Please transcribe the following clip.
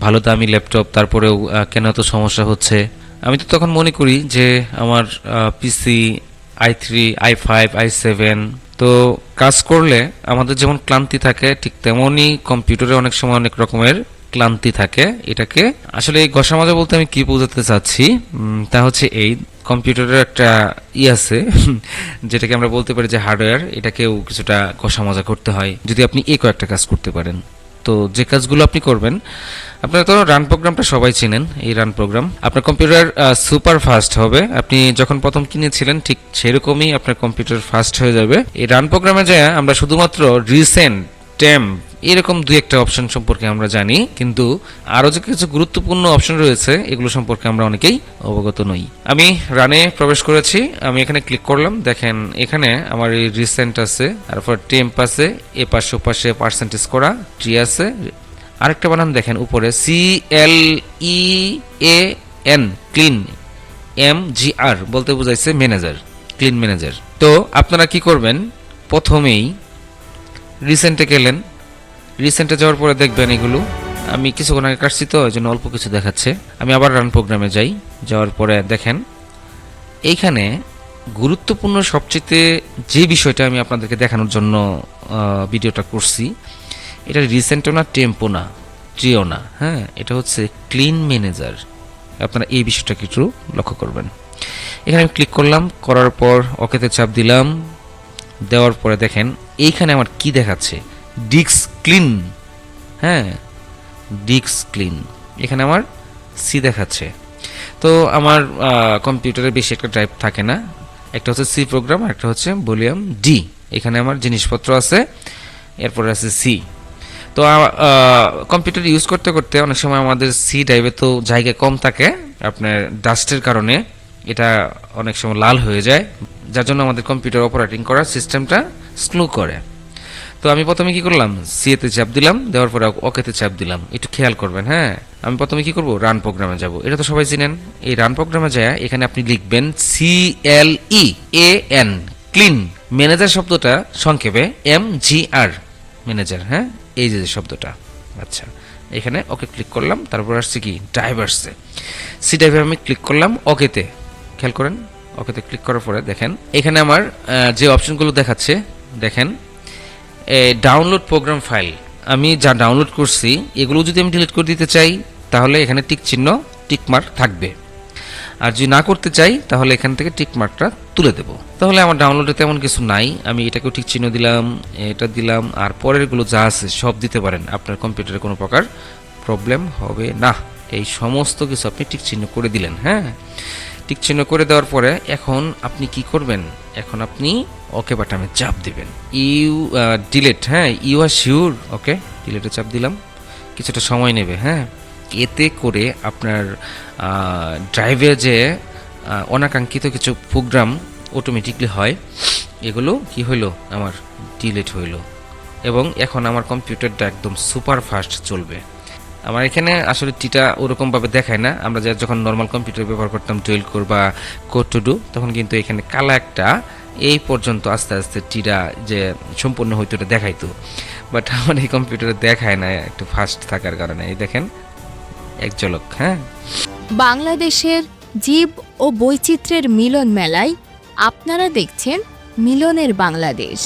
ভালো দামি ল্যাপটপ, তারপরেও কেন এত সমস্যা হচ্ছে? আমি তো তখন মনে করি যে আমার PC i three i five i seven তো কাজ করলে আমাদের যেমন ক্লান্তি থাকে, ঠিক তেমনই কম্পিউটারে অনেক সময় অনেক রকমের ক্লান্তি থাকে। এটাকে আসলে এই ঘষা মাজা বলতে আমি কি বোঝাতে চাচ্ছি? তা হচ্ছে এই কম্পিউটারের একটা ই আছে, যেটাকে আমরা বলতে পারি যে হার্ডওয়্যার, এটাকেও কিছুটা ঘষা মাজা করতে হয়, যদি আপনি এই কয়েকটা কাজ করতে পারেন। তো যে কাজগুলো আপনি করবেন আপনারা তো রান প্রোগ্রামটা সবাই চিনেন, এই রান প্রোগ্রাম আপনার কম্পিউটার সুপার ফাস্ট হবে। আপনি যখন প্রথম কিনেছিলেন, ঠিক সেরকমই আপনার কম্পিউটার ফাস্ট হয়ে যাবে। এই রান প্রোগ্রামে যায় আমরা শুধুমাত্র রিসেন্ট টেম এরকম দুই একটা অপশন সম্পর্কে আমরা জানি, কিন্তু আরও যে কিছু গুরুত্বপূর্ণ অপশন রয়েছে, এগুলো সম্পর্কে আমরা অনেকেই অবগত নই। আমি রানে প্রবেশ করেছি, আমি এখানে ক্লিক করলাম, দেখেন এখানে আমার এই রিসেন্ট আছে, তারপর টেম্প আছে এ পাশে পাশে পার্সেন্টেজ করা ট্রি আছে আরেকটা বানান দেখেন উপরে C L E A N clean M G R বলতে বোঝাইছে ম্যানেজার ক্লিন ম্যানেজার তো আপনারা কি করবেন? প্রথমেই রিসেন্টে গেলেন। রিসেন্টে যাওয়ার পরে দেখবেন এগুলো। আমি কিছুক্ষণ আগে কাটছি তো ওই জন্য অল্প কিছু দেখাচ্ছে। আমি আবার রান প্রোগ্রামে যাই। যাওয়ার পরে দেখেন, এইখানে গুরুত্বপূর্ণ সবচেয়ে যে বিষয়টা আমি আপনাদেরকে দেখানোর জন্য ভিডিওটা করছি এটা রিসেন্টও না টেম্পো না ট্রিও না হ্যাঁ? এটা হচ্ছে ক্লিন ম্যানেজার আপনারা এই বিষয়টাকে একটু লক্ষ্য করবেন। এখানে আমি ক্লিক করলাম, করার পর ওকেতে চাপ দিলাম। দেওয়ার পরে দেখেন, এইখানে আমার কি দেখাচ্ছে? ডিক্স ক্লিন হ্যাঁ? ডিক্স ক্লিন এখানে আমার সি দেখাচ্ছে। তো আমার কম্পিউটারে বেশি একটা ড্রাইভ থাকে না। একটা হচ্ছে সি প্রোগ্রাম আর একটা হচ্ছে ভলিউম ডি এখানে আমার জিনিসপত্র আছে, এরপরে আছে সি তো কম্পিউটার ইউজ করতে করতে অনেক সময় আমাদের সি ড্রাইভে তো জায়গা কম থাকে, আপনার ডাস্টের কারণে এটা অনেক সময় লাল হয়ে যায়, যার জন্য আমাদের কম্পিউটার অপারেটিং করার সিস্টেমটা স্লো করে। তো আমি প্রথমে কি করলাম? সিএতে চাপ দিলাম, দেওয়ার পরে ওকেতে চাপ দিলাম। একটু খেয়াল করবেন হ্যাঁ? আমি প্রথমে কি করব? রান প্রোগ্রামে যাব। এটা তো সবাই চিনেন। এই রান প্রোগ্রামে যায়, এখানে আপনি লিখবেন C L E A N clean manager শব্দটা সংক্ষেপে এম জি আর ম্যানেজার হ্যাঁ? এই যে শব্দটা। আচ্ছা এখানে ওকে ক্লিক করলাম, তারপর আসছে কি? ড্রাইভ আসছে সি ড্রাইভে আমি ক্লিক করলাম ওকেতে। খেয়াল করেন, ওকেতে ক্লিক করার পরে দেখেন, এখানে আমার যে অপশনগুলো দেখাচ্ছে, দেখেন ডাউনলোড প্রোগ্রাম ফাইল আমি যা ডাউনলোড করছি, এগুলো যদি আমি ডিলিট করে দিতে চাই, তাহলে এখানে টিক চিহ্ন টিক মার্ক থাকবে। আর যদি না করতে চাই, তাহলে এখান থেকে টিক মার্কটা তুলে দেব। তাহলে আমার ডাউনলোডে তেমন কিছু নাই। আমি এটাকেও ঠিক চিহ্ন দিলাম, এটা দিলাম, আর পরেরগুলো যা আছে সব দিতে পারেন। আপনার কম্পিউটারে কোনো প্রকার প্রবলেম হবে না। এই সমস্ত কিছু আপনি টিক চিহ্ন করে দিলেন হ্যাঁ? টিক চিহ্ন করে দেওয়ার পরে এখন আপনি কি করবেন? এখন আপনি ওকে বাটনে চাপ দিবেন। ইউ ডিলেট হ্যাঁ? ইউ আর শিওর ওকে ডিলেটে চাপ দিলাম। কিছুটা সময় নেবে হ্যাঁ? এতে করে আপনার ড্রাইভে যে অনাকাঙ্ক্ষিত কিছু প্রোগ্রাম অটোমেটিকলি হয়, এগুলো কি হইল? আমার ডিলেট হইল। এবং এখন আমার কম্পিউটারটা একদম সুপার ফাস্ট চলবে। আমার এখানে আসলে টিটা ওরকমভাবে দেখায় না। আমরা যা যখন নর্মাল কম্পিউটার ব্যবহার করতাম ডুয়েল কোর বা কোড টু ডু তখন কিন্তু এখানে কালা একটা, এই পর্যন্ত আস্তে আস্তে টিটা যে সম্পূর্ণ হইতো এটা দেখাইতো। বাট আমার এই কম্পিউটারে দেখায় না, একটু ফাস্ট থাকার কারণে। এই দেখেন এক ঝলক হ্যাঁ? বাংলাদেশের জীব ও বৈচিত্র্যের মিলন মেলায় আপনারা দেখছেন মিলনের বাংলাদেশ।